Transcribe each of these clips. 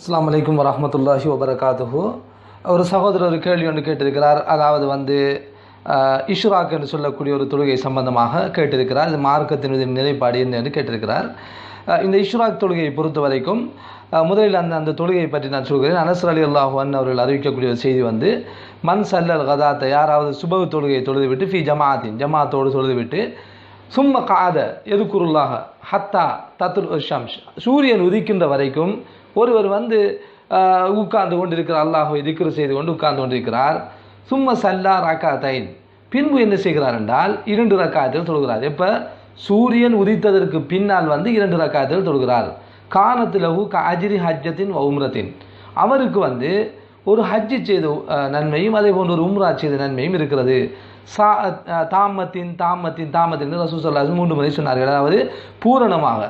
அஸ்லாம் வலைக்கம் வரமத்துல்லாஹி வபரகாத்துஹு ஒரு சகோதரர் ஒரு கேள்வி ஒன்று கேட்டிருக்கிறார். அதாவது வந்து இஷ்ராக் என்று சொல்லக்கூடிய ஒரு தொழுகை சம்பந்தமாக கேட்டிருக்கிறார். இது மார்க்கத்தினுடைய நிலைப்பாடு என்ன என்று கேட்டிருக்கிறார். இந்த இஷ்ராக் தொழுகையை பொறுத்த வரைக்கும் முதலில் அந்த அந்த தொழுகையை பற்றி நான் சொல்கிறேன். அனசர் அலி அல்லாஹன் அவர்கள் அறிவிக்கக்கூடிய ஒரு செய்தி வந்து மன் சல்லல் கதாத்தை யாராவது சுபகு தொழுகையை தொழுது விட்டு ஃபி ஜமாத்தின் ஜமாத்தோடு தொழுது விட்டு சும்ம காத எதுக்குருளாக ஹத்தா தத்துல் ஷம்ஸ் சூரியன் உதிக்கின்ற வரைக்கும் ஒருவர் வந்து உட்கார்ந்து கொண்டிருக்கிறார். அல்லாஹுவை திக்ரு செய்து கொண்டு உட்கார்ந்து கொண்டிருக்கிறார். சும்ம சல்லா ரக்காத்தைன். பின்பு என்ன செய்கிறார் என்றால் இரண்டு ரக்காயத்தில் தொழுகிறார். எப்போ? சூரியன் உதித்ததற்கு பின்னால் வந்து இரண்டு ரக்காயத்தில் தொழுகிறார். கானத்திலகு அஜிரி ஹஜ்ஜத்தின் உம்ரத்தின். அவருக்கு வந்து ஒரு ஹஜ்ஜி செய்த நன்மையும் அதே போன்று ஒரு உம்ரா செய்த நன்மையும் இருக்கிறது. சா தாமத்தின் தாமத்தின் தாமத்தின் ரசூசல்லாஸ் மூன்று முறை சொன்னார்கள். அதாவது பூரணமாக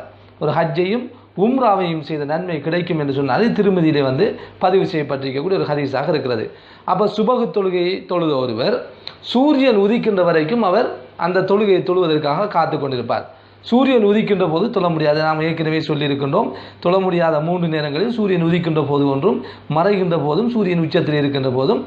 ஒரு ஹஜ்ஜையும் உம்ராவையும் செய்த நன்மை கிடைக்கும் என்று சொன்னால் திருமதியிலே வந்து பதிவு செய்யப்பட்டிருக்கக்கூடிய ஒரு ஹதீஸாக இருக்கிறது. அப்போ சுபகு தொழுகையை தொழுத ஒருவர் சூரியன் உதிக்கின்ற வரைக்கும் அவர் அந்த தொழுகையை தொழுவதற்காக காத்து கொண்டிருப்பார். சூரியன் உதிக்கின்ற போது தொழ முடியாது. நாம் ஏற்கனவே சொல்லியிருக்கின்றோம். தொழ முடியாத மூன்று நேரங்களில் சூரியன் உதிக்கின்ற போது ஒன்றும் மறைகின்ற போதும் சூரியன் உச்சத்தில் இருக்கின்ற போதும்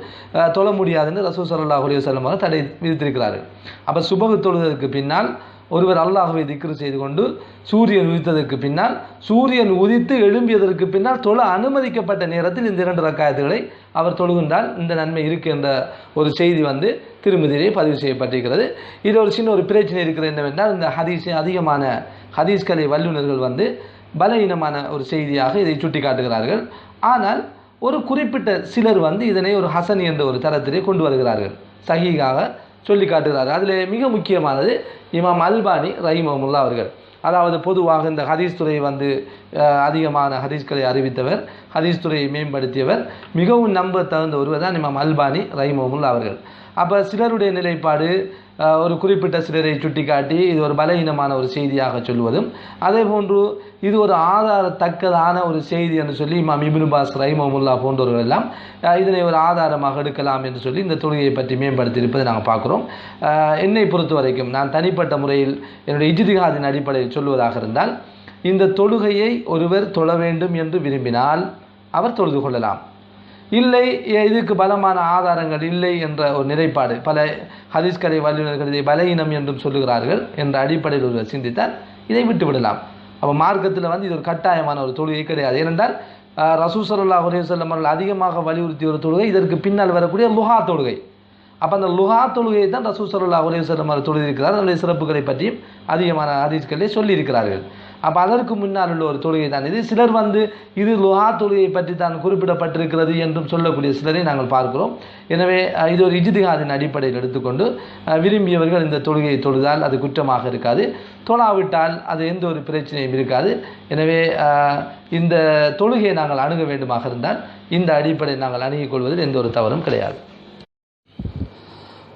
தொழ முடியாது என்று ரசூல் சல்லாஹ் அலி தடை விதித்திருக்கிறார்கள். அப்போ சுபகு தொழுவதற்கு பின்னால் ஒருவர் அல்லாஹுவை திக்ரு செய்து கொண்டு சூரியன் உதித்ததற்கு பின்னால் சூரியன் உதித்து எழும்பியதற்கு பின்னால் தொழ அனுமதிக்கப்பட்ட நேரத்தில் இந்த இரண்டு ரக்காயத்துகளை அவர் தொழுகின்றால் இந்த நன்மை இருக்கு என்ற ஒரு செய்தி வந்து திருமதியிலே பதிவு செய்யப்பட்டிருக்கிறது. இது ஒரு சின்ன ஒரு பிரச்சனை இருக்கிறது என்னவென்றால் இந்த ஹதீஸ் அதிகமான ஹதீஸ்கலை வல்லுநர்கள் வந்து பலவீனமான ஒரு செய்தியாக இதை சுட்டி காட்டுகிறார்கள் ஆனால் ஒரு குறிப்பிட்ட சிலர் வந்து இதனை ஒரு ஹசன் என்ற ஒரு தரத்திலே கொண்டு வருகிறார்கள். சகிகாக சொல்லி காட்டுகிறார். அதில் மிக முக்கியமானது இமாம் அல்பானி ரஹிமமுல்லா அவர்கள். அதாவது பொதுவாக இந்த ஹதீஸ் துறை வந்து அதிகமான ஹதீஸ்களை அறிவித்தவர் ஹதீஸ் துறையை மேம்படுத்தியவர் மிகவும் நம்ப தகுந்த ஒருவர் தான் இமாம் அல்பானி ரஹிமமுல்லா அவர்கள். அப்போ சிலருடைய நிலைப்பாடு ஒரு குறிப்பிட்ட சிலரை சுட்டிக்காட்டி இது ஒரு பலவீனமான ஒரு செய்தியாக சொல்வதும் அதே போன்று இது ஒரு ஆதாரத்தக்கதான ஒரு செய்தி என்று சொல்லி இமாம் இபின் பாஸ் ரஹிமமுல்லா போன்றவர்கள் எல்லாம் இதனை ஒரு ஆதாரமாக எடுக்கலாம் என்று சொல்லி இந்த தொழுகையை பற்றி மேம்படுத்தியிருப்பதை நாங்கள் பார்க்குறோம். என்னை பொறுத்த வரைக்கும் நான் தனிப்பட்ட முறையில் என்னுடைய இஜிதிகாதின் அடிப்படையில் சொல்வதாக இருந்தால் இந்த தொழுகையை ஒருவர் தொழ வேண்டும் என்று விரும்பினால் அவர் தொழுது கொள்ளலாம். இல்லை இதுக்கு பலமான ஆதாரங்கள் இல்லை என்ற ஒரு நிலைப்பாடு. பல ஹதீஸ்கலை வல்லுநர்கள் இதை பலகீனம் என்றும் சொல்லுகிறார்கள் என்ற அடிப்படையில் ஒருவர் சிந்தித்தால் இதை விட்டுவிடலாம். அப்போ மார்க்கத்தில் வந்து இது ஒரு கட்டாயமான ஒரு தொழுகை கிடையாது. ஏனென்றால் ரசூசல்லா ரசூல் ஸல்லல்லாஹு அவர்கள் அதிகமாக வலியுறுத்திய ஒரு தொழுகை இதற்கு பின்னால் வரக்கூடிய லுஹா தொழுகை. அப்போ அந்த லுஹா தொழுகையை தான் ரசூல் ஸல்லல்லாஹு ஒரே வஸல்லம் தொழுதிருக்கிறார். அதனுடைய சிறப்புகளை பற்றியும் அதிகமான ஹதீஸ்களே சொல்லியிருக்கிறார்கள். அப்போ அதற்கு முன்னால் உள்ள ஒரு தொழுகை தான் இது. சிலர் வந்து இது லுஹா தொழுகையை பற்றி தான் குறிப்பிடப்பட்டிருக்கிறது என்றும் சொல்லக்கூடிய சிலரை நாங்கள் பார்க்கிறோம். எனவே இது ஒரு இஜ்திஹாதின் அடிப்படையில் எடுத்துக்கொண்டு விரும்பியவர்கள் இந்த தொழுகையை தொழுதால் அது குற்றமாக இருக்காது. தொழாவிட்டால் அது எந்த ஒரு பிரச்சனையும் இருக்காது. எனவே இந்த தொழுகையை நாங்கள் அணுக வேண்டுமாக இருந்தால் இந்த அடிப்படையை நாங்கள் அணுகிக் கொள்வதில் எந்த ஒரு தவறும் கிடையாது.